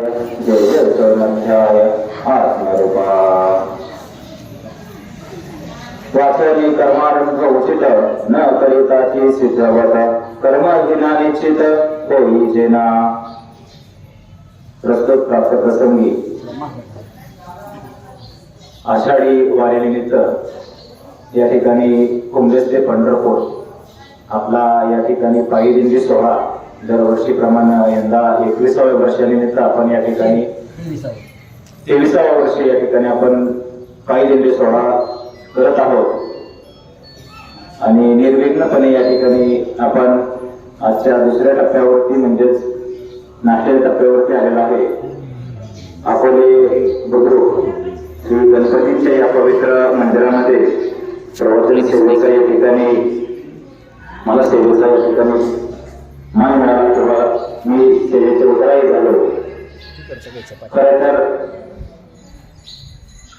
जय आत्मरूपा। वाचनी कर्मारंभ उचित न करिताची सिद्धवत कर्महीना निश्चित होई जेना। प्रस्तुत प्राप्त प्रसंगी। आषाढी वारीनिमित्त या ठिकाणी कुंभेस ते पंढरपूर आपला या ठिकाणी पायी दिंडी सोहळा. दरवर्षीप्रमाणे यंदा एकविसाव्या वर्षानिमित्त आपण या ठिकाणी तेविसाव्या वर्षी या ठिकाणी आपण काही दिंडी सोहळा करत आहोत. आणि निर्विघ्नपणे या ठिकाणी आपण आजच्या दुसऱ्या टप्प्यावरती म्हणजेच नाश्त्याच्या टप्प्यावरती आलेला आहे. अकोले बुद्रुक श्री गणपतीच्या या पवित्र मंदिरामध्ये प्रवर्तन सेवेचा या ठिकाणी मला सेवेचा या ठिकाणी मान मिळाला मी सेवेचे उतराही झालो खर तर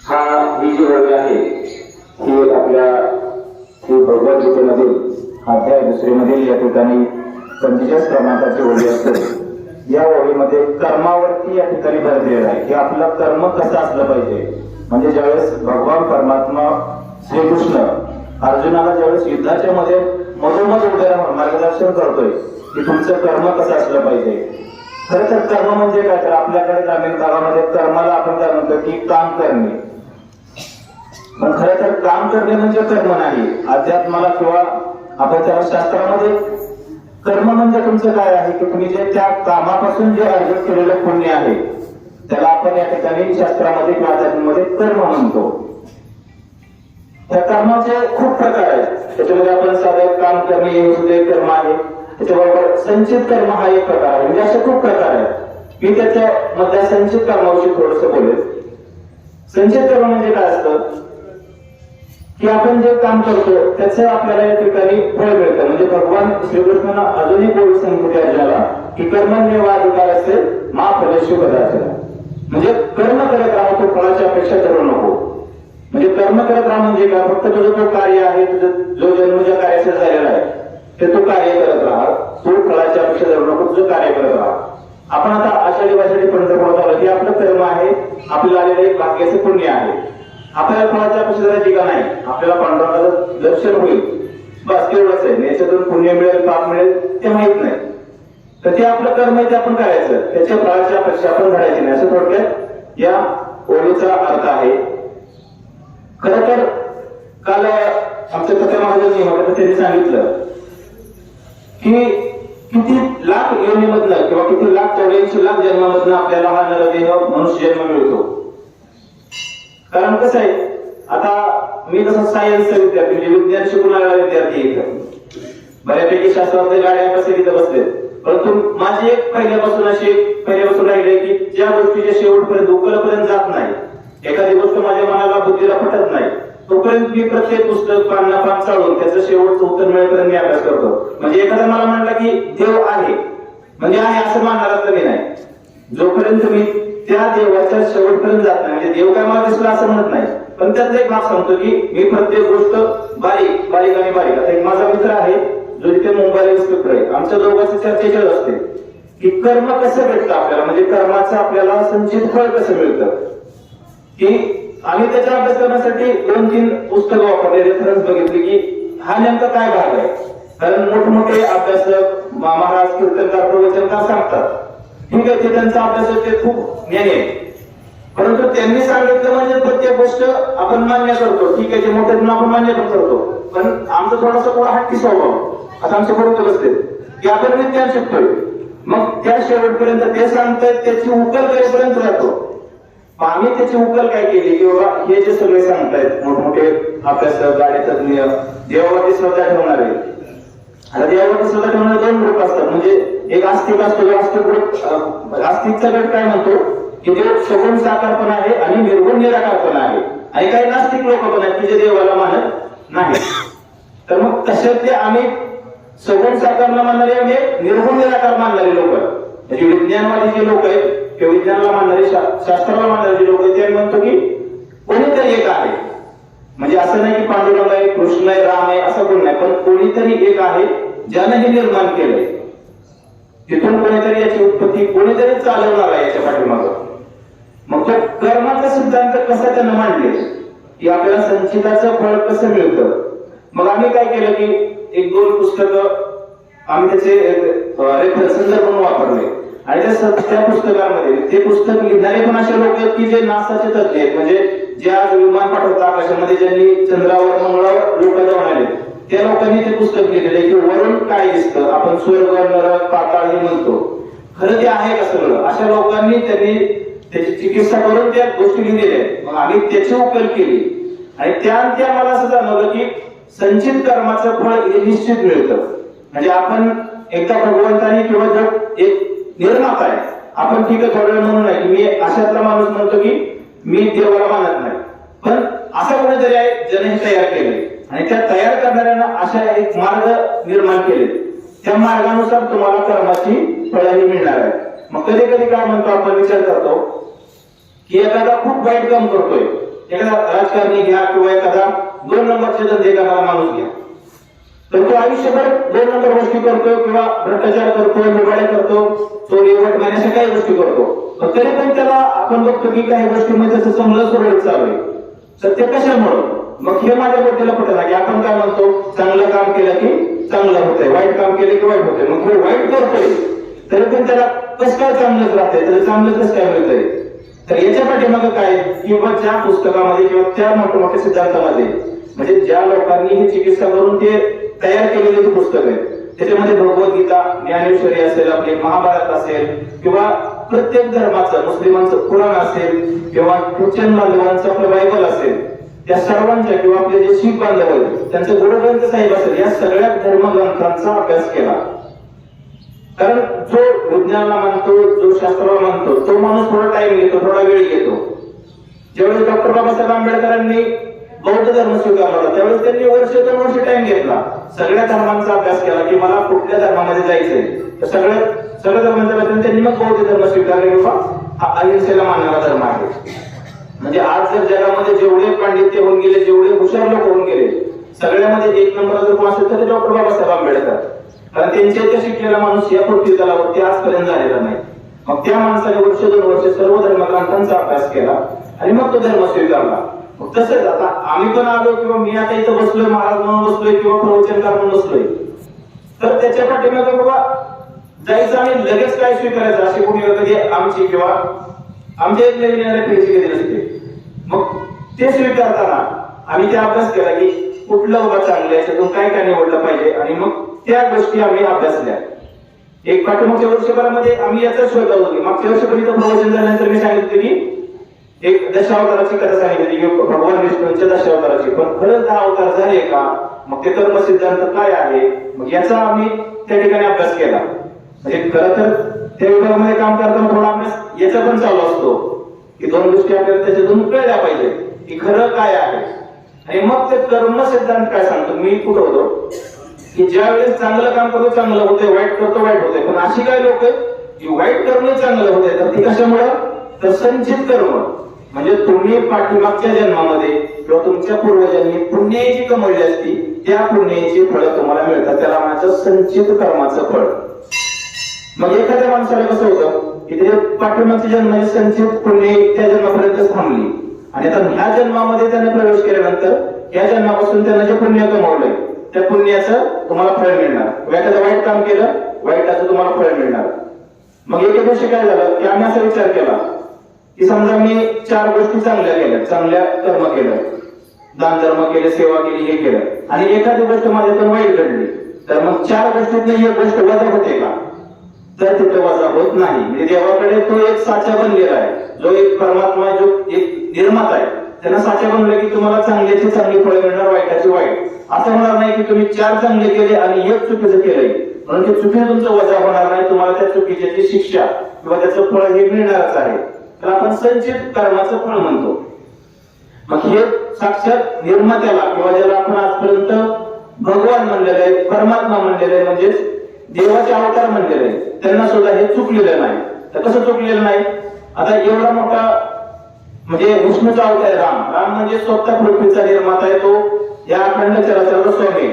हा ही जी ओळी आहे ही आपल्या श्री भगवद्गीतेमधील अध्याय दुसरीमधील या ठिकाणी पंचेचाळीस क्रमांकाची ओळी असते या ओळीमध्ये कर्मावरती या ठिकाणी भर दिलेला आहे की आपलं कर्म कसं असलं पाहिजे म्हणजे ज्यावेळेस भगवान परमात्मा श्रीकृष्ण अर्जुनाला ज्यावेळेस युद्धाच्या मध्ये मधोमध उद्या मार्गदर्शन करतोय की तुमचं कर्म कसं असलं पाहिजे? खरं तर कर्म म्हणजे काय? तर आपल्याकडे ग्रामीण भागामध्ये कर्माला आपण काय म्हणतो की काम करणे. पण खरं तर काम करणे म्हणजे कर्म नाही. अध्यात्माला किंवा आपण त्याला शास्त्रामध्ये कर्म म्हणजे तुमचं काय आहे? की तुम्ही जे त्या कामापासून जे अर्जित केलेलं पुण्य आहे त्याला आपण या ठिकाणी शास्त्रामध्ये किंवा अध्यात्मामध्ये कर्म म्हणतो. त्या कर्माचे खूप प्रकार आहेत. त्याच्यामध्ये आपण साधं काम करणे हे सुद्धा एक कर्म आहे. त्याच्याबरोबर संचित कर्म हा एक प्रकार आहे. म्हणजे असे खूप प्रकार आहेत. मी त्याच्या मधल्या संचित कर्माविषयी थोडस बोलेल संचित कर्म म्हणजे काय असतं? की आपण जे काम करतो त्याचं आपल्याला या ठिकाणी फळ मिळतं. म्हणजे भगवान श्रीकृष्णांना अजूनही बोल सांगितले अर्जुनाला की कर्मण्य अधिकार असते मा फलेशु कदाचन म्हणजे कर्म करत राहा तो फळाची अपेक्षा करू नको. म्हणजे कर्म करत राहा म्हणजे काय? फक्त तुझं तो कार्य आहे तुझं जो जन्मच्या कार्याचा झालेला आहे ते तू कार्य करत राहा. तू फळाची अपेक्षा धरू नको तुझं कार्य करत राहा. आपण आता आषाढी वाषाढी पंढरपूर आलो हे आपलं कर्म आहे. आपल्याला आलेलं एक भाग्याचं पुण्य आहे. आपल्याला फळाची अपेक्षा करायची का नाही? आपल्याला पांडुरंगाचं दर्शन होईल. बस तेवढंच आहे. याच्यातून पुण्य मिळेल पाप मिळेल ते माहीत नाही. तर ते आपलं कर्म आहे ते आपण करायचं. त्याच्या फळाची अपेक्षा आपण धरायची नाही. असं थोडक्यात या ओळीचा अर्थ आहे. खर तर काल आमच्या कथा महाराजांनी त्यांनी सांगितलं की किती लाख योनीमधनं किंवा किती लाख चौऱ्याऐंशी लाख जन्मामधनं आपल्याला हा नरदेह मनुष्य जन्म मिळतो. कारण कसं आहे आता मी कसं सायन्सचा विद्यार्थी म्हणजे विज्ञान शिकवणारा विद्यार्थी इथं. बऱ्यापैकी शास्त्रामध्ये गाड्या कसे तिथं बसले परंतु माझी एक पहिल्यापासून अशी एक पहिल्यापासून राहिली की ज्या गोष्टीच्या शेवटपर्यंत उकलपर्यंत जात नाही. एखादी गोष्ट माझ्या मनाला बुद्धीला पटत नाही तोपर्यंत मी प्रत्येक पुस्तक पान पान चालून त्याचं शेवटचं उत्तर मिळेपर्यंत मी अभ्यास करतो. म्हणजे एखादा मला म्हणला की देव आहे म्हणजे आहे असं मानणारच मी नाही. जोपर्यंत मी त्या देवाच्या शेवटपर्यंत जात नाही म्हणजे देव काय मला दिसला असं म्हणत नाही पण त्यातला एक भाग सांगतो की मी प्रत्येक गोष्ट बारीक बारीक आणि बारीक. आता एक माझा मित्र आहे जो इथे मुंबईला इन्स्पेक्टर आहे. आमच्या दोघांची चर्चेच्या असते की कर्म कसं भेटतं आपल्याला? म्हणजे कर्माचं आपल्याला संचित फळ कसं मिळतं? की आम्ही त्याचा अभ्यास करण्यासाठी दोन तीन पुस्तकं वापरले रेफरन्स बघितले की हा नेमका काय भाग आहे? कारण मोठमोठे अभ्यासक महाराज कीर्तनकार प्रवचनकार सांगतात. ठीक आहे ते त्यांचा अभ्यास ते खूप ज्ञानी आहे परंतु त्यांनी सांगितलं म्हणजे प्रत्येक गोष्ट आपण मान्य करतो. ठीक आहे जे मोठे आपण मान्य पण करतो. पण आमचं थोडासा थोडा हट्टी स्वभाव. आता आमच्या बरोबर असते. की आपण विज्ञान शिकतोय. मग त्या शेवटपर्यंत ते सांगतायत त्याची उकल करेपर्यंत जातो मग आम्ही त्याची उकल काय केली? की बाबा हे जे सगळे सांगतायत मोठमोठे अभ्यासक गाडी तज्ञ देवावरती श्रद्धा ठेवणारे. आता देवावरती श्रद्धा ठेवणारे दोन ग्रुप असतात. म्हणजे एक आस्तिक असतो आस्तिक ग्रुप आस्तिकचा गट काय म्हणतो? की देव सगुण साकार पण आहे आणि निर्गुण निराकार पण आहे. आणि काही नास्तिक लोक पण आहेत की जे देवाला मानत नाही तर मग तशातले आम्ही सगुण साकारला मानणारे म्हणजे निर्गुण निराकार मानणारे लोक म्हणजे विज्ञानवादी जे लोक आहेत किंवा विज्ञानाला मानणारे शा- शास्त्राला मानणारे जे लोक ते म्हणतो की कोणीतरी एक आहे. म्हणजे असं नाही की पांडुरंग आहे कृष्ण आहे राम आहे असं कोण नाही पण कोणीतरी एक आहे ज्यानं हे निर्माण केलंय. तिथून कोणीतरी याची उत्पत्ती कोणीतरी चालवणार आहे याच्या पाठिमागं. मग त्या कर्माचा सिद्धांत कसा त्यांना मांडले? की आपल्याला संचिताचं फळ कसं मिळतं? मग आम्ही काय केलं की एक दोन पुस्तकं आम्ही त्याचे रेफरन्स संदर्भ म्हणून वापरले. आणि त्या त्या पुस्तकांमध्ये. ते पुस्तक लिहिणारे पण असे लोक आहेत की जे नासाचे तज्ञ आहेत. म्हणजे जे आज विमान पाठवतात आकाशामध्ये ज्यांनी चंद्रावर मंगळावर लोक जाऊन त्या लोकांनी ते पुस्तक लिहिलेलं आहे की वरून काय दिसतं? आपण स्वर्ग नरक पाताळ हे म्हणतो. खरं ते आहे का सगळं? अशा लोकांनी त्यांनी त्याची चिकित्सा करून त्या गोष्टी लिहिलेल्या आहेत. मग आम्ही त्याची उपयोग केली. आणि त्या त्या मला असं जाणवलं की संचित कर्माचं फळ हे निश्चित मिळतं. म्हणजे आपण एकदा भगवंतानी किंवा जग एक निर्माता आहे. आपण ठीक आहे थोडं वेळ म्हणून नाही मी अशातला माणूस म्हणतो की मी देवाला मानत नाही. पण असं कोणीतरी आहे ज्याने हे तयार केले आणि त्या तयार करणाऱ्यांना अशा एक मार्ग निर्माण केले त्या मार्गानुसार तुम्हाला कर्माची फळंही मिळणार आहे मग कधी कधी काय म्हणतो आपण विचार करतो की एखादा खूप वाईट काम करतोय. एखादा राजकारणी घ्या किंवा एखादा दोन नंबरचे धंदे करणारा माणूस घ्या. तर तो आयुष्यभर दोन नंबर गोष्टी करतो किंवा भ्रष्टाचार करतो मोबाईल करतो चोरी वटमारी अशा काही गोष्टी करतो. पण तरी पण त्याला आपण बघतो की काही गोष्टीमध्ये त्याचं समजा सुरळीत चालू आहे. सत्य कशामुळं? मग हे माझ्या बद्दल पटत की आपण काय म्हणतो? चांगलं काम केलं की चांगलं होतंय. वाईट काम केलं की वाईट होतंय. मग हे वाईट करतोय. तरी पण त्याला कसं काय चांगलंच राहतंय? त्याला चांगलं कसं काय मिळतंय? तर याच्या पाठीमागं काय किंवा ज्या पुस्तकामध्ये किंवा त्या मोठ्या मोठ्या सिद्धांतामध्ये म्हणजे ज्या लोकांनी ही चिकित्सा करून ते तयार केलेली पुस्तक आहे त्याच्यामध्ये भगवद्गीता ज्ञानेश्वरी असेल आपले महाभारत असेल किंवा प्रत्येक धर्माचं मुस्लिमांचं कुराण असेल किंवा ख्रिश्चन बांधवांचं आपलं बायबल असेल त्या सर्वांच्या किंवा आपले जे शीख बांधव आहेत त्यांचं गुरुग्रंथ साहेब असेल या सगळ्या धर्मग्रंथांचा अभ्यास केला. कारण जो विज्ञानाला मानतो जो शास्त्राला मानतो तो माणूस थोडा टाइम घेतो थोडा वेळ घेतो. ज्यावेळी डॉक्टर बाबासाहेब आंबेडकरांनी बौद्ध धर्म स्वीकारला. त्यावेळेस त्यांनी वर्ष दोन वर्ष टाइम घेतला. सगळ्या धर्मांचा अभ्यास केला की मला कुठल्या धर्मामध्ये जायचंय? तर सगळ्या सगळ्या धर्मांचा अभ्यास त्यांनी मग बौद्ध धर्म स्वीकारले. किंवा हा अहिंसेला मानणारा धर्म आहे. म्हणजे आज जर जगामध्ये जेवढे पांडित्य होऊन गेले जेवढे हुशार लोक होऊन गेले सगळ्यामध्ये एक नंबर जर कोण असेल तर डॉक्टर बाबासाहेब आंबेडकर. कारण त्यांच्या इथे शिकलेला माणूस या पृथ्वी तलावरती आजपर्यंत झालेला नाही. मग त्या माणसाने वर्ष दोन वर्ष सर्व धर्मग्रंथांचा अभ्यास केला आणि मग तो धर्म स्वीकारला. तसंच आता आम्ही पण आलो किंवा मी आता इथं बसलोय महाराज म्हणून बसलोय किंवा प्रवचनकार म्हणून बसलोय. तर त्याच्या पाठीमागे बाबा जायचं आणि लगेच काय स्वीकारायचं अशी कोणी कधी आमची किंवा आमच्या एक नवीन येणाऱ्या पिढीची नसते. मग ते स्वीकारताना आम्ही ते अभ्यास केला की कुठलं बाबा चांगलं आहे काय काय निवडलं पाहिजे आणि मग त्या गोष्टी आम्ही अभ्यासल्या. एक पाठीमागच्या वर्षभरामध्ये आम्ही याचा शोध लावला की मागच्या वर्षभर इथं प्रवचन झाल्यानंतर मी सांगितलं की एक दशावताराची कथा सांगितली भगवान विष्णूंच्या दशावताराची. पण खरंच दहा अवतार झाले का? मग ते कर्म सिद्धांत काय आहे? मग याचा आम्ही त्या ठिकाणी अभ्यास केला. म्हणजे खरं तर त्या विभागामध्ये काम करताना थोडा अभ्यास याचा पण चालू असतो. की दोन गोष्टी आपल्याला त्याच्यातून कळल्या पाहिजे की खरं काय आहे. आणि मग ते कर्म सिद्धांत काय सांगतो? मी कुठं होतो? की ज्या वेळेस चांगलं काम करतो चांगलं होते वाईट करतो वाईट होते पण अशी काय लोक आहेत की वाईट करणं चांगलं होते तर ती कशामुळं? तर संचित कर्म. म्हणजे तुम्ही पाठीमागच्या जन्मामध्ये किंवा तुमच्या पूर्वजांनी पुण्याची कमवली असती त्या पुण्याची फळं तुम्हाला मिळतात. त्याला म्हणायचं संचित कर्माचं फळ. मग एखाद्या माणसाला कसं होतं की त्याच्या पाठीमागच्या जन्माची संचित पुण्य त्या जन्मापर्यंत थांबली. आणि आता ह्या जन्मामध्ये त्याने प्रवेश केल्यानंतर या जन्मापासून त्यानं जे पुण्य कमवलंय त्या पुण्याचं तुम्हाला फळ मिळणार. एखादं वाईट काम केलं वाईटाचं तुम्हाला फळ मिळणार. मग एके दिवशी काय झालं की आम्ही असा विचार केला की समजा मी चार गोष्टी चांगल्या केल्या चांगल्या कर्म केलं दान धर्म केले सेवा केली हे केलं आणि एखादी गोष्ट माझ्यातून वाईट घडली तर मग चार गोष्टीत एक गोष्ट वजा होते का? तर तिथे वजा होत नाही. म्हणजे देवाकडे तो एक साचा बनलेला आहे. जो एक परमात्मा जो एक निर्माता आहे त्यांना साचा बनलं की तुम्हाला चांगल्याची चांगली फळे मिळणार वाईटाची वाईट. असं होणार नाही की तुम्ही चार चांगले केले आणि एक चुकीचं केलंय. म्हणून ते चुकीचं तुमचं वजा होणार नाही तुम्हाला त्या चुकीची शिक्षा किंवा त्याचं फळ हे मिळणारच आहे. तर आपण संचित कर्माचं फळ म्हणतो. मग हे साक्षात निर्मात्याला किंवा ज्याला आपण आजपर्यंत भगवान म्हणलेलं आहे परमात्मा म्हणलेलं आहे म्हणजेच देवाचे अवतार म्हणलेले आहे त्यांना सुद्धा हे चुकलेलं नाही. तर कसं चुकलेलं नाही? आता एवढा मोठा म्हणजे विष्णूचा अवतार आहे राम. राम म्हणजे स्वतः पृथ्वीचा निर्माता आहे तो या अखंड चराचराचा स्वामी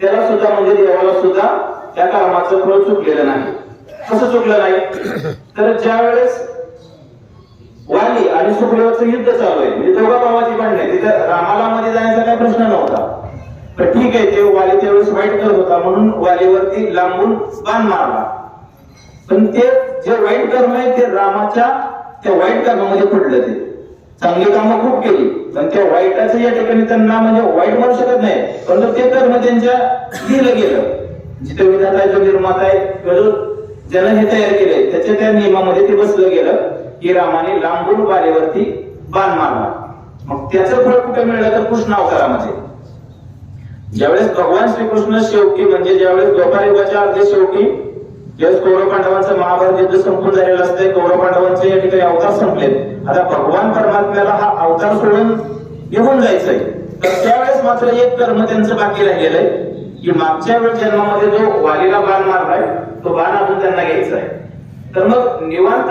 त्याला सुद्धा म्हणजे देवाला सुद्धा त्या कर्माचं फळ चुकलेलं नाही. कसं चुकलं नाही? तर ज्या वेळेस वाली आणि सुखदेवाचं युद्ध चालू आहे. म्हणजे दोघा भावाची भांडण नाही तिथं रामाला मध्ये जाण्याचा काही प्रश्न नव्हता. तर ठीक आहे ते वाली त्यावेळेस वाईट करत होता म्हणून वालीवरती लांबून बाण मारला. पण ते जे वाईट कर्म आहे ते रामाच्या त्या वाईट कर्मामध्ये पडलं ते. चांगली कामं खूप केली. पण त्या वाईटाचं या ठिकाणी त्यांना म्हणजे वाईट म्हणू शकत नाही. परंतु ते कर्म त्यांच्या दिलं गेलं. जिथे विधाता जो निर्माता आहे ज्यांना ज्यानं हे तयार केलंय त्याच्या त्या नियमामध्ये ते बसलं गेलं. की रामाने लांबून वारेवरती बाण मारला मग त्याचं फळ कुठे मिळलं तर कृष्ण अवतारामध्ये ज्यावेळेस भगवान श्रीकृष्ण शेवटी म्हणजे ज्यावेळेस द्वापारयुगाच्या अर्धे शेवटी ज्यावेळेस कौरव पांडवांचं महाभारत युद्ध संपून झालेलं असतंय कौरव पांडवांचे या ठिकाणी अवतार संपलेत. आता भगवान परमात्म्याला हा अवतार सोडून निघून जायचंय. तर त्यावेळेस मात्र एक कर्म त्यांचं बाकी राहिलेलं आहे की मागच्या वेळ जन्मामध्ये जो वालीला बाण मारलाय तो बाण अजून त्यांना घ्यायचा आहे. तर मग निवांत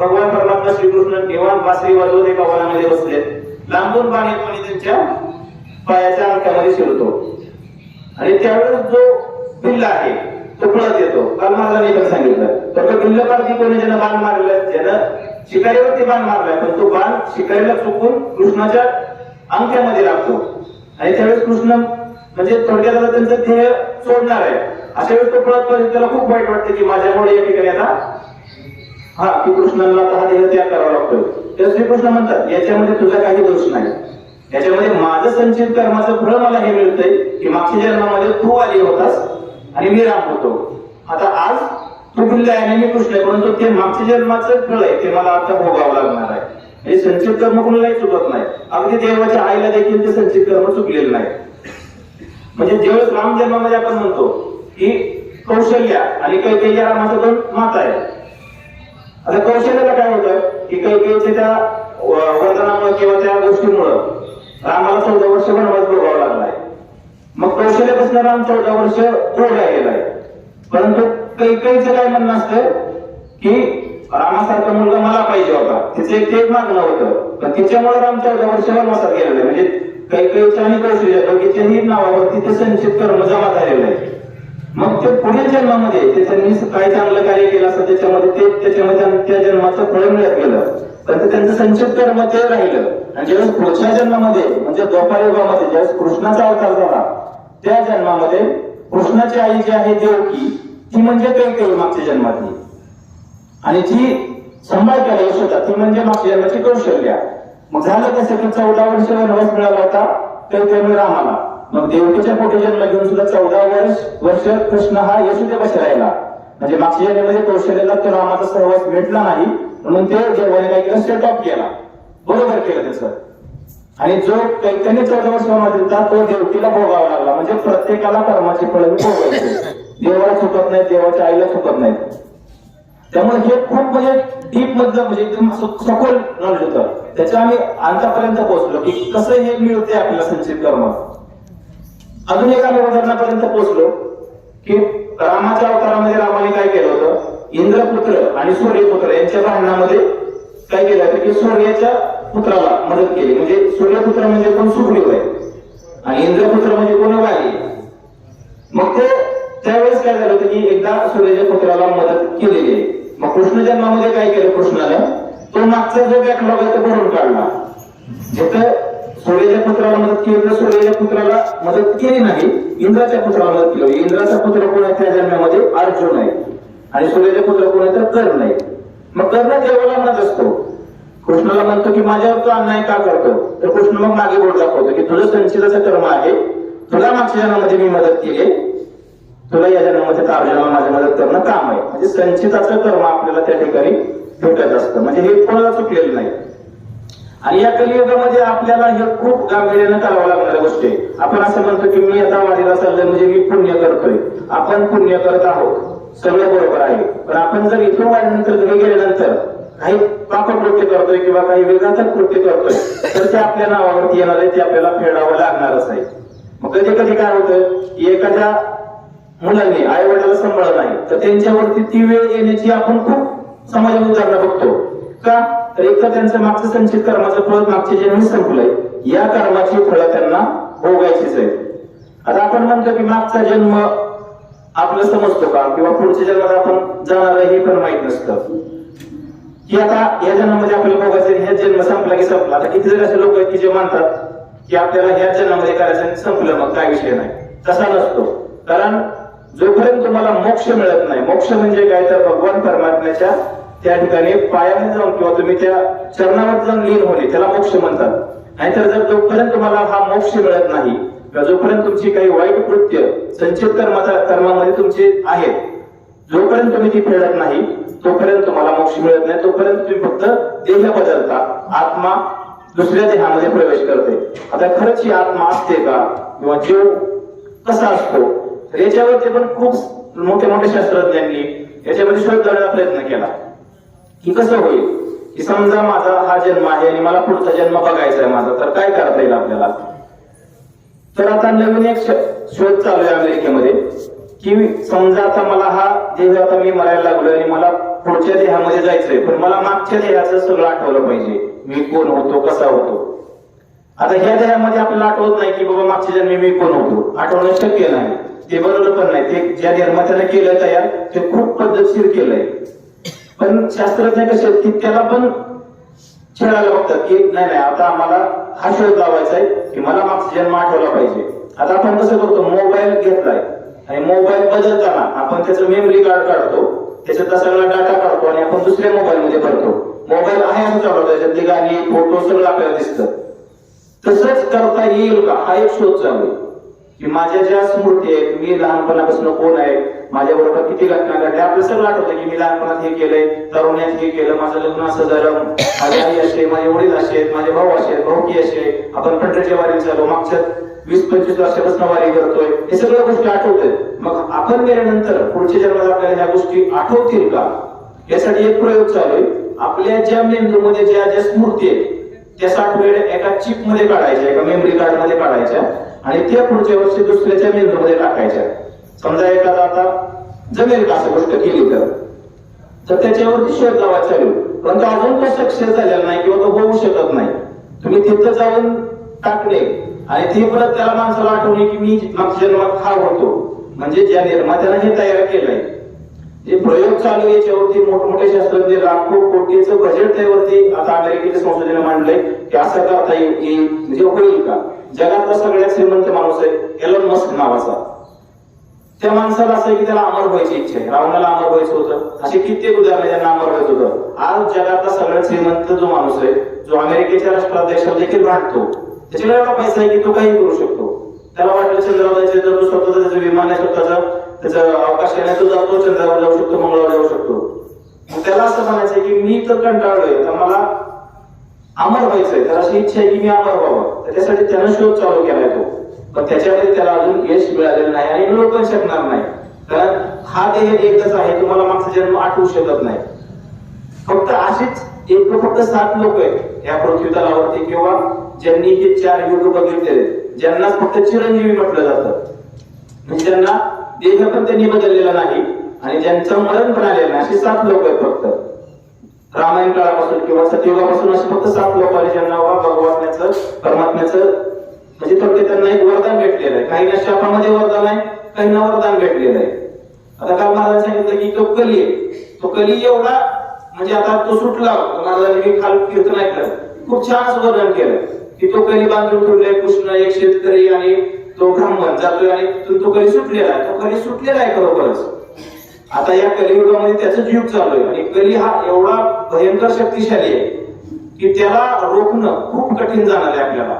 भगवान परमात्मा श्रीकृष्ण निवांत बासरी वाजवत एका वनामध्ये बसलेत लांबून पाणी पाणी त्यांच्या पायाच्या अंकामध्ये शिरतो. आणि त्यावेळेस जो भिल्ल आहे तो पळत येतो. काल महाराजांनी पण सांगितलं. तर तो पिल्ल पार्टी कोणी ज्यानं बाण मारलं ज्यानं शिकारीवरती बाण मारलाय पण तो बाण शिकारीला चुकून कृष्णाच्या अंक्यामध्ये लागतो. आणि त्यावेळेस कृष्ण म्हणजे थोडक्यात आता त्यांचं ध्येय सोडणार आहे. अशा वेळेस तो पळत पळत त्याला खूप वाईट वाटतं की माझ्यामुळे या ठिकाणी आता हा की कृष्णाला आता हा देह त्याग करावा लागतो तर श्रीकृष्ण म्हणतात याच्यामध्ये तुझा काही दोष नाही. याच्यामध्ये माझं संचित कर्माचं फळ मला हे मिळतंय की मागच्या जन्मामध्ये तू आली होतास आणि मी राम होतो. आता आज तू बिल्ल आहे आणि मी कृष्ण आहे परंतु ते मागच्या जन्माचं फळ आहे ते मला आता भोगावं लागणार आहे. हे संचित कर्म कोणालाही चुकत नाही. अगदी देवाच्या आईला देखील ते संचित कर्म चुकलेलं नाही. म्हणजे ज्यावेळेस राम जन्मामध्ये आपण म्हणतो की कौशल्या आणि कैकेय्या रामाच्या दोन माता आहे. आता कौशल्याला काय होतं? की कैकेयीच्या त्या व- किंवा त्या गोष्टीमुळं रामाला चौदा वर्ष वनवास भोगावा लागलाय. मग कौशल्यापासून राम चौदा वर्ष गोडला गेलाय. परंतु कैकेयीचं काय म्हणणं असतं? की रामासारखा मुलगा मला पाहिजे होता. तिचं एक ते एक मागणं होतं. पण तिच्यामुळे राम चौदा वर्ष वनवासात गेलेलं आहे. म्हणजे कैकेयीच्या आणि कौशल्या दोघीच्याही नावावरती ते संचित कर्म जमा झालेलं आहे. मग ते पुढील जन्मामध्ये त्याच्यानी काय चांगलं कार्य केलं असतं त्याच्यामध्ये ते त्याच्यामध्ये त्या जन्माचं फळ मिळत गेलं. तर ते त्यांचं संचित कर्म ते राहिलं. आणि ज्यावेळेस पुढच्या जन्मामध्ये म्हणजे द्वापार युगामध्ये ज्यावेळेस कृष्णाचा अवतार झाला त्या जन्मामध्ये कृष्णाची आई जी आहे देवकी ती म्हणजे कैकेयी मागच्या जन्मातली. आणि जी संभाळ केला यशोदा ती म्हणजे मागच्या जन्माची कौशल्या. मग झालं कसं चौदा वर्ष वनवास मिळाला होता कैकेयी रामाला मग देवकीच्या पोटी जन्म घेऊन सुद्धा चौदा वर्ष वर्ष कृष्ण हा कसे राहिला. म्हणजे मागच्या जन्मामध्ये कौशल्याला तो रामाचा सहवास भेटला नाही म्हणून ते देवाने काय केलं? सेट ऑफ केला. बरोबर केलं त्याचं. आणि जो त्यांनी चौदा वर्ष वनवास तो देवकीला भोगावा लागला. म्हणजे प्रत्येकाला कर्माची फळ भोगायचे. देवाला चुकत नाही देवाच्या आईला चुकत नाही त्यामुळे हे खूप म्हणजे डीप मधलं म्हणजे एकदम सखोल नॉलेज होतं. त्याच्या आम्ही अंतापर्यंत पोहोचलो की कसं हे मिळते आपल्याला संचित कर्म. अजून एका व्यवधानापर्यंत पोहोचलो की रामाच्या अवतारामध्ये रामाने काय केलं होतं? इंद्रपुत्र आणि सूर्यपुत्र यांच्या भांडणामध्ये काय केलं होतं की सूर्याच्या पुत्राला मदत केली. म्हणजे सूर्यपुत्र म्हणजे कोण? सुग्रीव आहे. आणि इंद्रपुत्र म्हणजे कोण? वाली मग ते त्यावेळेस काय झालं होतं की एकदा सूर्याच्या पुत्राला मदत केलेली आहे. मग कृष्ण जन्मामध्ये काय केलं? कृष्णानं तो मागचा जो बॅकलॉग आहे तो भरून काढला. जिथं सूर्याच्या पुत्राला मदत केली तर सूर्याच्या पुत्राला मदत केली नाही. इंद्राच्या पुत्राला मदत केली. म्हणजे इंद्राचा पुत्र कोण आहे त्या जन्मामध्ये? अर्जुन आहे. आणि सूर्याचे पुत्र कोण आहे तर कर्ण आहे. मग कर्ण देवाला म्हणत असतो. कृष्णाला म्हणतो की माझ्यावर तो अन्याय का करतो? तर कृष्ण मग मागे बोट दाखवतो की तुझं संचिताचं कर्म आहे. तुला मागच्या जन्मामध्ये मी मदत केली तुला या जन्मामध्ये तर अर्जुनाला माझी मदत करणं काम आहे. म्हणजे संचिताचं कर्म आपल्याला त्या ठिकाणी भेटत असतं. म्हणजे हे कोणाला चुकलेलं नाही. आणि या कलियुगामध्ये आपल्याला हे खूप गांभीर्यानं करावं लागणाऱ्या गोष्टी आहे. आपण असं म्हणतो की मी आता वाढीला चाललोय म्हणजे मी पुण्य करतोय. आपण पुण्य करत आहोत. सगळं बरोबर आहे. पण आपण जर इथून वाढल्यानंतर घरी गेल्यानंतर काही पापकृत्य करतोय किंवा काही वेगाचं कृत्य करतोय तर ते आपल्या नावावरती येणार आहे ते आपल्याला फेडावं लागणारच आहे. मग कधी कधी काय होतं की एखाद्या मुलांनी आई वडिलाला सांभाळलं नाही तर त्यांच्यावरती ती वेळ येण्याची आपण खूप समाजात उदाहरणं बघतो. का? तर एक तर त्यांचं मागचं संचित कर्माचं फळ मागचे जन्मी संपलंय या कर्माची फळं त्यांना भोगायचीच आहे आता आपण म्हणतो की मागचा जन्म आपलं समजतो का? किंवा पुढच्या जन्मात आपण जाणार हे पण माहीत नसतं. की आता या जन्मामध्ये आपल्याला भोगायचं हे जन्म संपला की संपला. आता किती जण असे लोक आहेत की जे मानतात की आपल्याला ह्या जन्मामध्ये करायचं संपलं मग काय विषय नाही. तसा नसतो. कारण जोपर्यंत तुम्हाला मोक्ष मिळत नाही मोक्ष म्हणजे काय? तर भगवान परमात्म्याच्या त्या ठिकाणी पायाने जाऊन किंवा तुम्ही त्या चरणावर जाऊन लीन होणे त्याला मोक्ष म्हणतात. नाहीतर जर जोपर्यंत तुम्हाला हा मोक्ष मिळत नाही किंवा जोपर्यंत तुमची काही वाईट कृत्य संचित कर्माच्या कर्मामध्ये तुमचे आहेत जोपर्यंत तुम्ही ती फेडत नाही तोपर्यंत तुम्हाला मोक्ष मिळत नाही. तोपर्यंत तुम्ही फक्त देह बदलता. आत्मा दुसऱ्या देहामध्ये प्रवेश करते. आता खरंच ही आत्मा असते का? किंवा जीव कसा असतो? याच्यावर याच्यावरती पण खूप मोठे मोठे शास्त्रज्ञांनी याच्यामध्ये शोध लावण्याचा प्रयत्न केला. की कसं होईल? की समजा माझा हा जन्म आहे आणि मला पुढचा जन्म बघायचा आहे माझा तर काय करता येईल आपल्याला? तर आता नवीन एक श- शोध चालू आहे अमेरिकेमध्ये की समजा आता मला हा देह आता मी मरायला लागलो आणि मला पुढच्या देहामध्ये जायचंय पण मला मागच्या देहाचं सगळं आठवलं पाहिजे. मी कोण होतो कसा होतो? आता ह्या देहामध्ये आपल्याला आठवत नाही की बाबा मागच्या जन्मी मी कोण होतो. आठवणं शक्य नाही. ते बरोबर पण नाही. ते ज्या निर्मात्याने केलं तयार ते खूप पद्धतशीर केलंय. पण शास्त्रज्ञ कसे की त्याला पण छेडायला बघतात की नाही नाही आता आम्हाला हा शोध लावायचा आहे की मला मागचा जन्म आठवला पाहिजे. आता आपण कसं करतो? मोबाईल घेतलाय आणि मोबाईल बदलताना आपण त्याचं मेमरी कार्ड काढतो त्याच्यातला सगळा डाटा काढतो आणि आपण दुसऱ्या मोबाईल मध्ये भरतो. मोबाईल आहे असं चालवतो त्याच्यातली गाणी फोटो सगळं आपल्याला दिसतं. तसंच करता येईल का? हा एक शोध चालू आहे. की माझ्या ज्या स्मृती आहेत मी लहानपणापासून कोण आहे माझ्या बरोबर किती घटना घडल्या आपलं सगळं आठवतं की मी लहानपणात हे केलंय तरुण्यात हे केलं माझं लग्न असं झालं माझी आई असे माझे वडील असे आहेत माझे भाऊ असे आहेत भाऊकी असे आपण पंढरीच्या वारी चालू मागच्या वीस पंचवीस वर्षापासून वारी करतोय हे सगळ्या गोष्टी आठवतोय. मग आपण गेल्यानंतर पुढच्या जन्मात आपल्याला ह्या गोष्टी आठवतील का? यासाठी एक प्रयोग चालू आहे. आपल्या ज्या मेंदूमध्ये ज्या ज्या स्मृती आहेत त्या साठ वेळ एका चिपमध्ये काढायच्या एका मेमरी कार्डमध्ये काढायच्या. आणि ते पुढच्या वर्षी दुसऱ्याच्या मेंदूमध्ये टाकायच्या समजा एखादा आता जमेल का असं गोष्ट केली तर. तर त्याच्यावरती शोध लावायचा चालू. परंतु अजून तो सक्सेस झालेला नाही किंवा तो होऊ शकत नाही. तुम्ही तिथं जाऊन टाकले आणि ते परत त्याला माणसाला आठवणे की मी मागच्या जन्मात हा होतो. म्हणजे ज्या निर्मात्यानं हे तयार केलंय. जे प्रयोग चालू आहे याच्यावरती मोठमोठे शास्त्रज्ञ लाखो कोटीचं बजेट त्यावरती आता अमेरिकेच्या संसदेने मांडलंय. की असं करता येईल म्हणजे होईल का? जगातला सगळ्यात श्रीमंत माणूस आहे एलन मस्क नावाचा. त्या माणसाला असं आहे की त्याला अमर व्हायची इच्छा आहे. रावणाला अमर व्हायचं होतं. असे कित्येक उदाहरण त्यांना अमर व्हायचं होतं. आज जगातला सगळ्यात श्रीमंत जो माणूस आहे जो अमेरिकेच्या राष्ट्राध्यक्षावर देखील राहतो त्याच्याकडे एवढा पैसा आहे की तो काही करू शकतो. त्याला वाटलं चंद्रावर जायचं तर तो स्वतःचं त्याचं विमान आहे स्वतःचं त्याचं अवकाश आहे तो जातो चंद्रावर जाऊ शकतो मंगळावर जाऊ शकतो. त्याला असं म्हणायचं की मी तर कंटाळलोय तर मला अमर व्हायचंय. तर अशी इच्छा आहे की मी अमर व्हावं. तर त्यासाठी त्यानं शोध चालू केलाय तो. पण त्याच्यामध्ये त्याला अजून यश मिळालेलं नाही आणि मिळू पण शकणार नाही. कारण हा देह एकच आहे तुम्हाला मागचा जन्म आठवू शकत नाही. फक्त अशीच एक फक्त सात लोक आहेत. या पृथ्वी तलावरती किंवा ज्यांनी हे चार युग बघितलेले ज्यांना फक्त चिरंजीवी म्हटलं जातं. म्हणजे ज्यांना देह पण त्यांनी बदललेला नाही आणि ज्यांचं मरण पण आलेलं नाही अशी सात लोक आहेत फक्त. रामायण काळापासून किंवा सतयुगापासून असे फक्त सात लोक आले ज्यांना वा परमात्म्याचं म्हणजे थोडक्यात त्यांना एक वरदान भेटलेलं आहे. काही शापामध्ये वरदान आहे काहींना वरदान भेटलेलं आहे. आता काल महाराज सांगितलं की तो कली आहे. तो कली एवढा म्हणजे आता तो सुटला. महाराजांनी मी काल कीर्तन ऐकलं. खूप छान वर्णन केलं. की तो कली बांधून ठेवलाय कृष्ण एक शेतकरी आणि तो ब्राह्मण जातोय आणि तो कली सुटलेला आहे. तो कली सुटलेला आहे खरोखरच. आता या कलियुगामध्ये त्याचं युग चालू आहे आणि कली हा एवढा भयंकर शक्तिशाली आहे की त्याला रोखणं खूप कठीण जाणार आहे आपल्याला.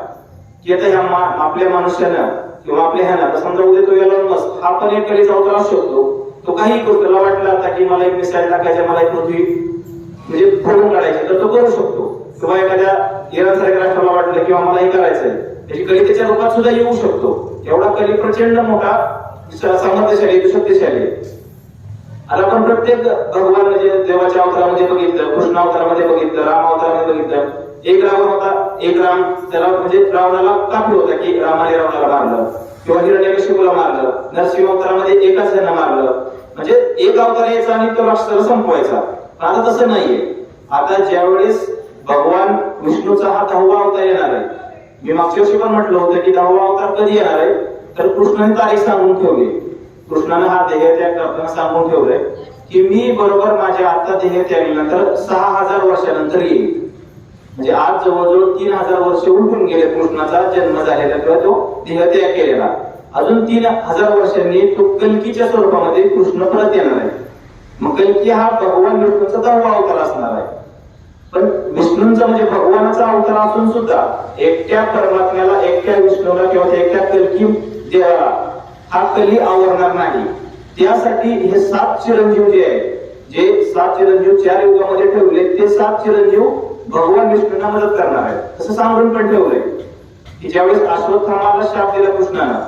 की आता ह्या मा- आपल्या माणसानं किंवा आपल्या ह्यानं आता समजा उद्या तो याला मस्क हा पण एक कलीचा अवतार असू शकतो. तो काही करतो त्याला वाटलं आता की मला एक मिसाईल टाकायचं मला एक पृथ्वी म्हणजे फोडून काढायची तर तो करू शकतो. किंवा एखाद्या इराण सारख्या राष्ट्राला वाटलं किंवा मला हे करायचंय त्याची कली त्याच्या रूपात सुद्धा येऊ शकतो. एवढा कली प्रचंड मोठा सामर्थ्यशाली शक्तिशाली आहे. आता आपण प्रत्येक भगवान म्हणजे देवाच्या अवतारामध्ये बघितलं कृष्ण अवतारामध्ये बघितलं राम अवतारामध्ये बघितलं एक रावण होता एक राम त्याला म्हणजे रावणाला कापलं होता की रामाने रावणाला मारलं किंवा हिरण्यकशिपूला मारलं नरसिंह अवतारामध्ये एकाच यांना मारलं. म्हणजे एक अवतार यायचा आणि तो राष्ट्राला संपवायचा. आता तसं नाहीये. आता ज्यावेळेस भगवान विष्णूचा हा दहावा अवतार येणार आहे मी मागच्या वर्षी पण म्हटलं होतं की दहावा अवतार कधी येणार आहे तर कृष्णाने तारीख सांगून ठेवली. कृष्णाने हा देह त्याग करताना सांगून ठेवलंय की मी बरोबर माझ्या आता देह त्यागल्यानंतर सहा हजार वर्षानंतर येईल. म्हणजे आज जवळजवळ तीन हजार वर्ष उलटून गेले कृष्णाचा जन्म झालेला किंवा तो देहत्याग केलेला. अजून तीन हजार वर्षांनी तो कलकीच्या स्वरूपामध्ये कृष्ण परत येणार आहे. मग कलकी हा भगवान विष्णूचा दहावा अवतार असणार आहे. पण विष्णूंचा म्हणजे भगवानाचा अवतार असून सुद्धा एकट्या परमात्म्याला एकट्या विष्णूला किंवा एकट्या कलकी देवाला हा आवरणार नाही. त्यासाठी हे सात चिरंजीव जे आहे जे सात चिरंजीव चार युगामध्ये ठेवले ते सात चिरंजीव भगवान विष्णूंना मदत करणार आहेत. असं सांगून पण ठेवलंय. की ज्यावेळेस अश्वत्थामाला शाप दिला कृष्णाला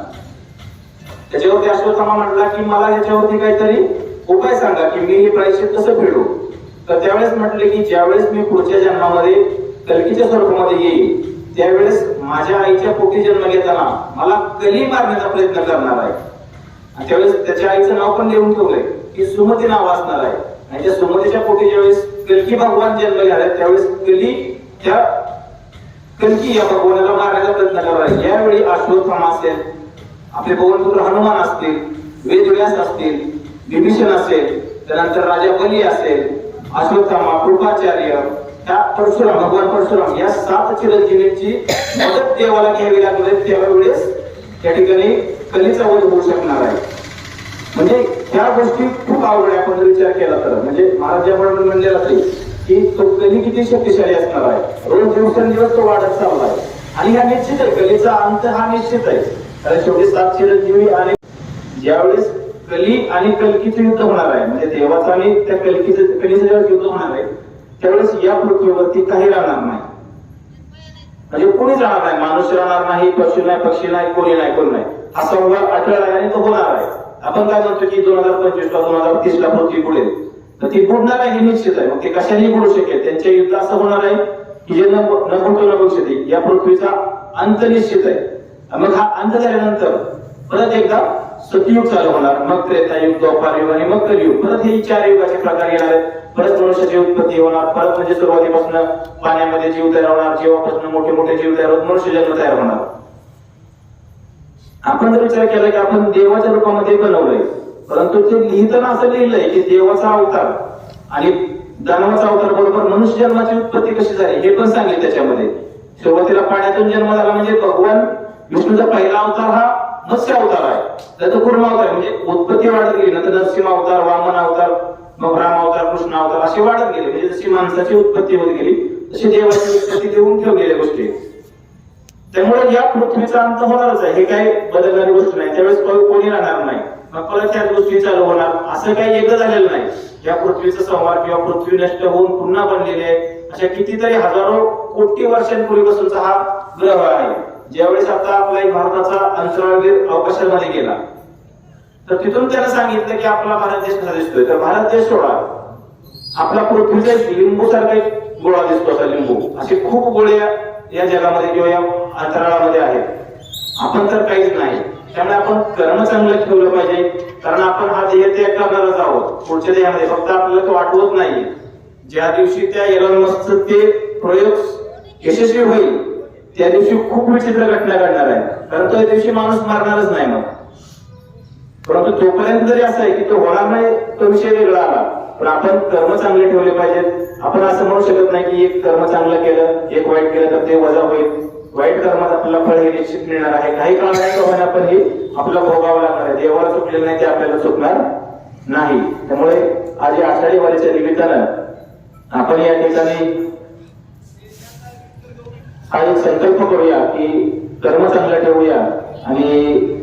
त्याच्यावरती अश्वत्थामा म्हटला की मला याच्यावरती काहीतरी उपाय सांगा की मी हे प्रायश्चित कसं फेडू? तर त्यावेळेस म्हटले की ज्यावेळेस मी पुढच्या जन्मामध्ये कलकीच्या स्वरूपामध्ये येईल त्यावेळेस माझ्या आईच्या पोटी जन्म घेताना मला कली मारण्याचा प्रयत्न करणार आहे. आणि त्यावेळेस त्याच्या आईचं नाव पण लिहून ठेवलंय की सुमती नाव असणार आहे. आणि त्या सुमतीच्या पोटी ज्यावेळेस कलकी भगवान जन्म घ्याले त्यावेळेस कली त्या कलकी या भगवानाला मारण्याचा प्रयत्न करणार आहे. यावेळी अश्वत्थामा असेल आपले पवनपुत्र हनुमान असतील वेदव्यास असतील विभीषण असेल त्यानंतर राजा बली असेल अश्वत्थामा कृपाचार्य त्या परशुराम भगवान परशुराम या सात चिरंजीवींची मदत देवाला घ्यावी लागली त्यावेळेस त्या ठिकाणी कलीचा वध होऊ शकणार आहे. म्हणजे त्या गोष्टी खूप आवड आहे आपण विचार केला तर. म्हणजे महाराज ज्याप्रमाणे म्हणलेलं की तो कली किती शक्तिशाली असणार आहे. रोज दिवसेंदिवस तो वाढत चालला आहे. आणि हा निश्चित आहे. कलीचा अंत हा निश्चित आहे. कारण शेवटी सात चिरंजीवी आणि ज्यावेळेस कली आणि कलकीचं युद्ध होणार आहे म्हणजे देवाचं आणि त्या कलकीचं कलीचं ज्यावेळेस युद्ध होणार आहे त्यावेळेस या पृथ्वीवरती काही राहणार नाही. म्हणजे कोणीच राहणार नाही. माणूस राहणार नाही पशु नाही पक्षी नाही कोणी नाही कोणी नाही. हा संवाद अटळ आहे आणि तो होणार आहे. आपण काय म्हणतो की दोन हजार पंचवीस ला दोन हजार तीस ला पृथ्वी बुडेल. तर ती बुडणार आहे हे निश्चित आहे. मग ते कशाने बुडू शकेल. त्यांच्या युद्ध असं होणार आहे की जे न बुडतो न भविष्यती या पृथ्वीचा अंत निश्चित आहे. मग हा अंत झाल्यानंतर परत एकदा सतयुग चालू होणार. मग त्रेतायुग द्वापारयुग आणि मग कलियुग परत हे चार युगाचे प्रकार येणार आहेत. परत मनुष्याची उत्पत्ती होणार परत म्हणजे सुरुवातीपासून पाण्यामध्ये जीव तयार होणार जीवापासून मोठे मोठे जीव तयार होत मनुष्य जन्म तयार होणार. आपण जर विचार केला की आपण देवाच्या रूपामध्ये बनवलंय परंतु ते लिहिताना असं लिहिलंय की देवाचा अवतार आणि दानवाचा अवतार बरोबर मनुष्य जन्माची उत्पत्ती कशी झाली हे पण सांगितले त्याच्यामध्ये. सुरुवातीला पाण्यातून जन्म झाला म्हणजे भगवान विष्णूचा पहिला अवतार हा मत्स्य अवतार आहे. नंतर कुर्म अवतार म्हणजे उत्पत्ती वाढत गेली नंतर नरसिंह अवतार वामन अवतार मग राम अवतार कृष्ण अवतार असे वाढत गेले. म्हणजे जशी माणसाची उत्पत्ती होत गेली तशी देवाची उत्पत्ती देऊन ठेवलेल्या गोष्टी त्यामुळे या पृथ्वीचा अंत होणारच आहे. हे काही बदलणारी गोष्ट नाही. त्यावेळेस कोणी राहणार नाही. मग परत त्याच गोष्टी चालू होणार. असं काही एकदा झालेलं नाही. या पृथ्वीचा संवार किंवा पृथ्वी नष्ट होऊन पुन्हा बनलेली आहे. अशा कितीतरी हजारो कोटी वर्षांपूर्वीपासूनचा हा ग्रह आहे. ज्यावेळेस आता आपला एक भारताचा अंतराळवीर अवकाशामध्ये गेला. तर तिथून त्यानं सांगितलं की आपला भारत देश कसा दिसतोय? तर भारत देश सोडा. आपला पृथ्वीचा एक लिंबू सारखा एक गोळा दिसतो असा लिंबू. असे खूप गोळे या- या जगामध्ये किंवा या अंतराळामध्ये आहेत. आपण तर काहीच नाही. त्यामुळे आपण कर्म चांगलं ठेवलं पाहिजे. कारण आपण हा देह त्याग करणारच आहोत. पुढच्या देहामध्ये फक्त आपल्याला तो आठवत नाही ज्या दिवशी त्या एलन मस्कचं ते प्रयोग यशस्वी होईल त्या दिवशी खूप विचित्र घटना घडणार आहे. कारण त्या दिवशी माणूस मारणारच नाही मग. परंतु तोपर्यंत जरी असं आहे की तो होणार नाही तो विषय वेगळा आला. पण आपण कर्म चांगले ठेवले पाहिजेत. आपण असं म्हणू शकत नाही की एक कर्म चांगलं केलं एक वाईट केलं तर ते वजा होईल. वाईट कर्मात आपल्याला फळ हे निश्चित मिळणार आहे. काही काळाने का होईना पण हे आपल्याला भोगावं लागणार आहे. देवाला चुकलेलं नाही ते आपल्याला चुकणार नाही. त्यामुळे आज या आषाढी वारीच्या निमित्तानं आपण या ठिकाणी हा एक संकल्प करूया की कर्म चांगलं ठेवूया आणि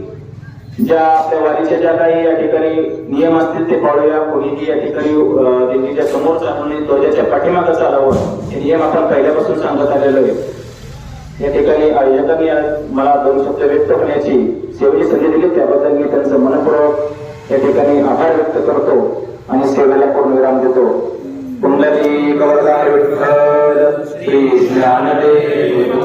ज्या आपल्या वारीच्या ज्या काही या ठिकाणी नियम असतील ते पाळूया. कोणीही या ठिकाणी अं, दिंडीच्या समोर चालून ध्वजाच्या पाठीमागं चालावं हे नियम आपण पहिल्यापासून सांगत आलेलो आहे. या ठिकाणी आयोजकांनी मला दोन शब्द व्यक्त करण्याची सेवेची संधी दिली. त्याबद्दल मी त्यांचं मनपूर्वक या ठिकाणी आभार व्यक्त करतो आणि सेवेला पूर्णविराम देतो. कुंडली कवरदार विठ्ठल श्री ज्ञानदेव